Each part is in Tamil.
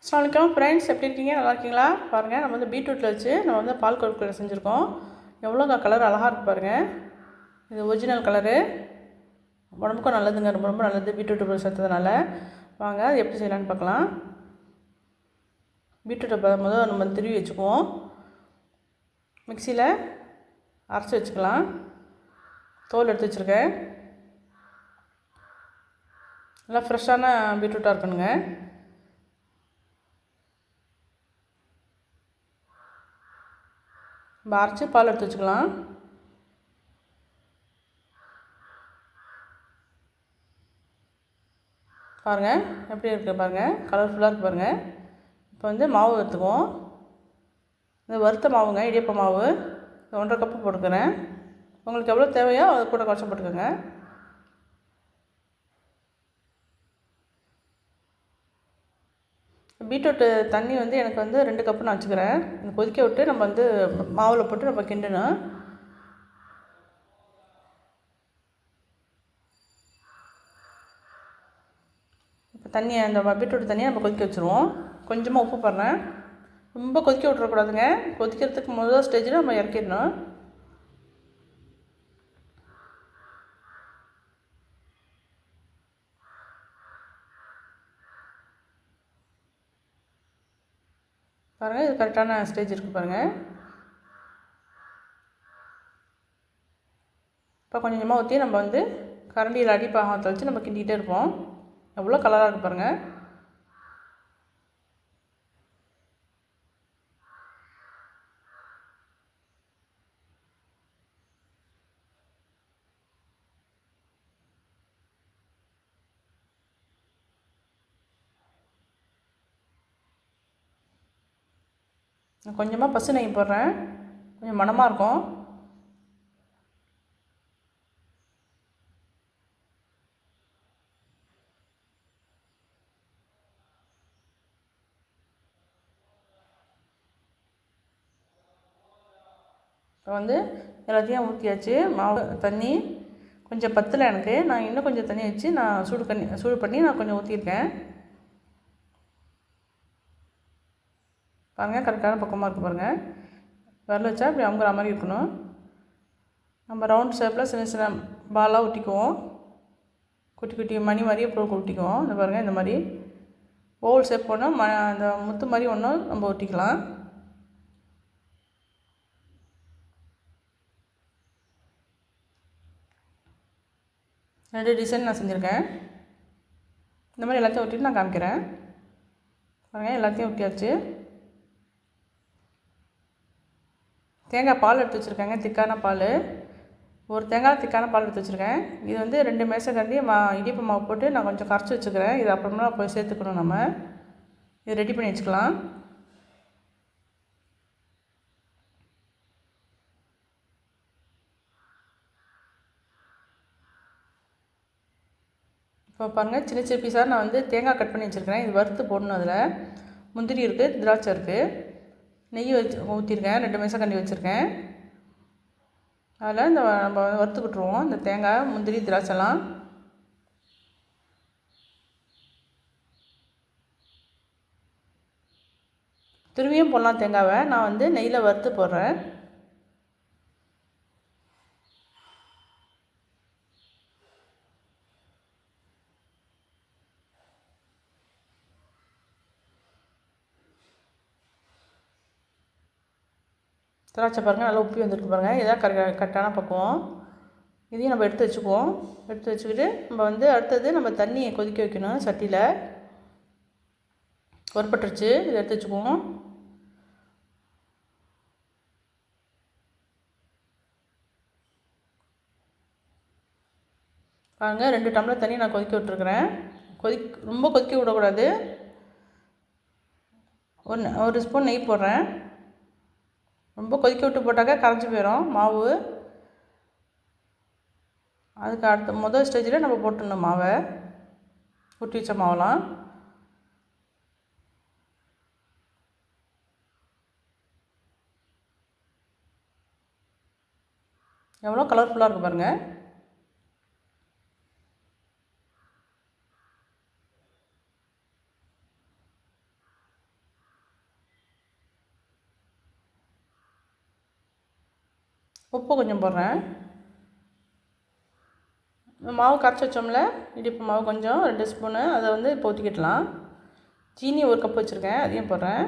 அஸ்ஸலாமு ஃப்ரெண்ட்ஸ் எப்படி இருக்கீங்க? நல்லா இருக்கீங்களா? பாருங்கள் நம்ம வந்து பீட்ரூட்டில் வச்சு நம்ம வந்து பால் கொழுக்கட்டை செஞ்சுருக்கோம். எவ்வளோ கலர் அழகாக இருக்கு பாருங்கள் இது ஒரிஜினல் கலரு உடம்புக்கும் நல்லதுங்க. ரொம்ப ரொம்ப நல்லது பீட்ரூட் சேர்த்ததுனால. வாங்க அது எப்படி செய்யலான்னு பார்க்கலாம். பீட்ரூட்டை ப- முதல்ல நம்ம திருவி வச்சுக்குவோம். மிக்சியில் அரைச்சி வச்சுக்கலாம். தோல் எடுத்து வச்சுருக்கேன். நல்லா ஃப்ரெஷ்ஷான பீட்ரூட்டாக இருக்கணுங்க. நம்ம அரைச்சி பால் எடுத்து வச்சுக்கலாம். பாருங்கள் எப்படி இருக்குது பாருங்கள் கலர்ஃபுல்லாக இருக்குது பாருங்கள் இப்போ வந்து மாவு எடுத்துக்குவோம். இந்த வறுத்த மாவுங்க இடியப்ப மாவு. ஒன்றரை கப்பு போட்டுக்கிறேன். உங்களுக்கு எவ்வளோ தேவையோ அது கூட குறைச்சி போட்டுக்கோங்க. பீட்ரூட்டு தண்ணி வந்து எனக்கு வந்து ரெண்டு கப்பு நான் வச்சுக்கிறேன். கொதிக்க விட்டு நம்ம வந்து மாவில் போட்டு நம்ம கிண்டணும். இப்போ தண்ணியை அந்த பீட்ரூட் தண்ணியை நம்ம கொதிக்க வச்சுருவோம். கொஞ்சமாக உப்பு போடுறேன். ரொம்ப கொதிக்க விட்றக்கூடாதுங்க கொதிக்கிறதுக்கு முதல் ஸ்டேஜில் நம்ம இறக்கிடணும். பாருங்கள் இது கரெக்டான ஸ்டேஜ் இருக்குது பாருங்கள் இப்போ கொஞ்சம் கொஞ்சமாக ஊற்றி நம்ம வந்து கரண்டியில் அடிப்பாகம் பாகத்தை வச்சு நம்ம கிண்டிகிட்டே இருப்போம். எவ்வளோ கலராக இருக்குது பாருங்கள் நான் கொஞ்சமாக பசு நெய் போடுறேன். கொஞ்சம் மனமாக இருக்கும். இப்போ வந்து எல்லாத்தையும் ஊற்றியாச்சு மாவு தண்ணி கொஞ்சம் பத்தலை எனக்கு. நான் இன்னும் கொஞ்சம் தண்ணி வச்சு நான் சூடு பண்ணி சூடு பண்ணி நான் கொஞ்சம் ஊற்றிருக்கேன் பாருங்கள் கரெக்டான பக்கமாக இருக்குது பாருங்கள் வரல வச்சா இப்படி அமுங்குற மாதிரி இருக்கணும். நம்ம ரவுண்ட் ஷேப்பில் சின்ன சின்ன பாலாக ஒட்டிக்குவோம். குட்டி குட்டி மணி மாதிரி அப்புறம் ஒட்டிக்குவோம். இந்த பாருங்கள் இந்த மாதிரி. ஓவல் ஷேப் ஒன்று ம அந்த முத்து மாதிரி ஒன்று நம்ம ஒட்டிக்கலாம். ரெண்டு டிசைன் நான் செஞ்சுருக்கேன். இந்த மாதிரி எல்லாத்தையும் ஒட்டிட்டு நான் காமிக்கிறேன். பாருங்கள் எல்லாத்தையும் ஒட்டியாச்சு. தேங்காய் பால் எடுத்து வச்சுருக்கேங்க திக்கான பால். ஒரு தேங்காய் திக்கான பால் எடுத்து வச்சுருக்கேன். இது வந்து ரெண்டு மேசக்கண்டி மா இடிப்பு மாவு போட்டு நான் கொஞ்சம் கரைச்சி வச்சுக்கிறேன். இது அப்புறமா போய் சேர்த்துக்கணும் நம்ம. இது ரெடி பண்ணி வச்சுக்கலாம். இப்போ பாருங்கள் சின்ன சின்ன பீஸாக நான் வந்து தேங்காய் கட் பண்ணி வச்சுருக்கிறேன். இது வறுத்து போடணும் அதில். முந்திரி இருக்குது திராட்சை இருக்குது நெய் வச்சு ஊற்றிருக்கேன் ரெண்டு மேசக்கண்டி வச்சுருக்கேன். அதில் இந்த நம்ம வறுத்துக்கிட்டுருவோம் இந்த தேங்காய் முந்திரி திராட்சைலாம். திரும்பியும் போடலாம் தேங்காவை. நான் வந்து நெய்யில் வறுத்து போடுறேன். திராட்சை பாருங்கள் நல்லா உப்பி வந்துருக்கு பாருங்கள் இதான் கரெ கரெக்டான பக்குவம். இதையும் நம்ம எடுத்து வச்சுக்குவோம். எடுத்து வச்சுக்கிட்டு நம்ம வந்து அடுத்தது நம்ம தண்ணியை கொதிக்க வைக்கணும் சட்டியில். வறுப்பட்டுருச்சு இதை எடுத்து வச்சுக்குவோம். பாருங்க ரெண்டு டம்ளர் தண்ணி நான் கொதிக்க விட்டுருக்குறேன். கொதி ரொம்ப கொதிக்க விடக்கூடாது. ஒன்று ஒரு ஸ்பூன் நெய் போடுறேன். ரொம்ப கொதிக்க விட்டு போட்டாக்கா கரைஞ்சி போயிடும் மாவு. அதுக்கு அடுத்த முதல் ஸ்டேஜில் நம்ம போட்டுடணும் மாவை. ஊற்றி வச்ச மாவெல்லாம். எவ்வளோ கலர்ஃபுல்லாக இருக்குது பாருங்கள் உப்பு கொஞ்சம் போடுறேன். மாவு கரைச்சி வச்சோம்ல இடிப்பு மாவு கொஞ்சம் ரெண்டு ஸ்பூனு அதை வந்து இப்போ ஊற்றிக்கிட்டலாம் சீனி ஒரு கப் வச்சுருக்கேன் அதையும் போடுறேன்.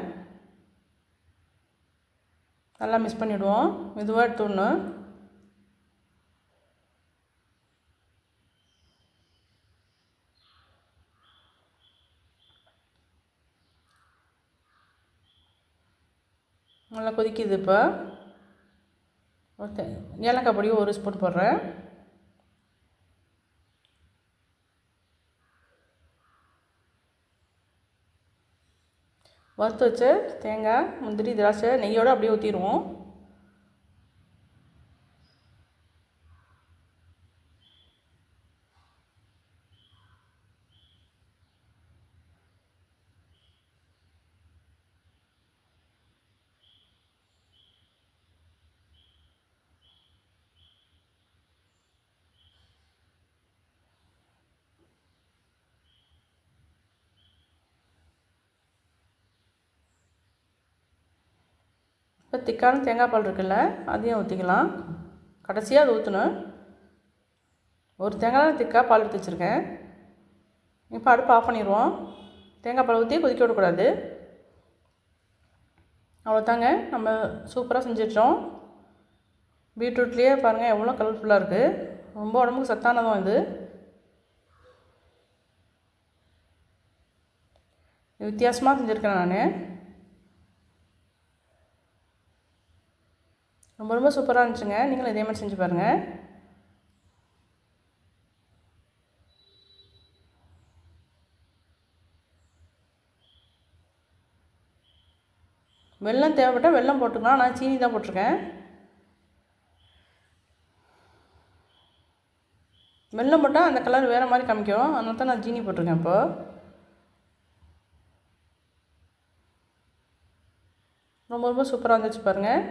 நல்லா மிக்ஸ் பண்ணிவிடுவோம் மெதுவாக எடுத்துடணும். நல்லா கொதிக்குது இப்போ. ஓகே. ஏலக்காய் பொடியும் ஒரு ஸ்பூன் போடுறேன். வறுத்து வச்சு தேங்காய் முந்திரி திராட்சை நெய்யோடு அப்படியே ஊற்றிடுவோம் இப்போ திக்கான தேங்காய் பால் இருக்குல்ல அதையும் ஊற்றிக்கலாம் கடைசியாக அதை ஊற்றணும் ஒரு தேங்காய் திக்காக பால் எடுத்து வச்சுருக்கேன். இப்போ அடுப்பு ஆஃப் பண்ணிடுவோம். தேங்காய் பால் ஊற்றி கொதிக்க விடக்கூடாது. அவ்வளோதாங்க நம்ம சூப்பராக செஞ்சிட்டோம். பீட்ரூட்லேயே பாருங்கள் எவ்வளோ கலர்ஃபுல்லாக இருக்குது ரொம்ப உடம்புக்கு சத்தானதும் இது. வித்தியாசமாக செஞ்சுருக்கேன் நான். ரொம்ப ரொம்ப சூப்பராக இருந்துச்சுங்க. நீங்களும் இதே மாதிரி செஞ்சு பாருங்கள் வெல்லம் தேவைப்பட்டால் வெல்லம் போட்டுக்கலாம். நான் சீனி தான் போட்டிருக்கேன். வெல்லம் போட்டால் அந்த கலர் வேறு மாதிரி காமிக்கும். அதனால தான் நான் சீனி போட்டிருக்கேன் இப்போது ரொம்ப ரொம்ப சூப்பராக இருந்துச்சு பாருங்கள்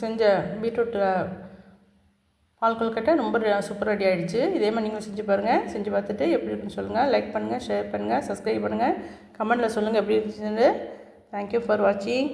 செஞ்ச பீட்ரூட்டில் பால் கொல்கட்டை ரொம்ப சூப்பர் ரெடி ஆகிடுச்சு இதே மாதிரி நீங்களும் செஞ்சு பாருங்கள் செஞ்சு பார்த்துட்டு எப்படி இருக்குன்னு சொல்லுங்கள் லைக் பண்ணுங்கள் ஷேர் பண்ணுங்கள் சப்ஸ்கிரைப் பண்ணுங்கள் கமெண்ட்டில் சொல்லுங்கள் எப்படி இருந்துச்சுன்னு. தேங்க்யூ ஃபார் வாட்சிங்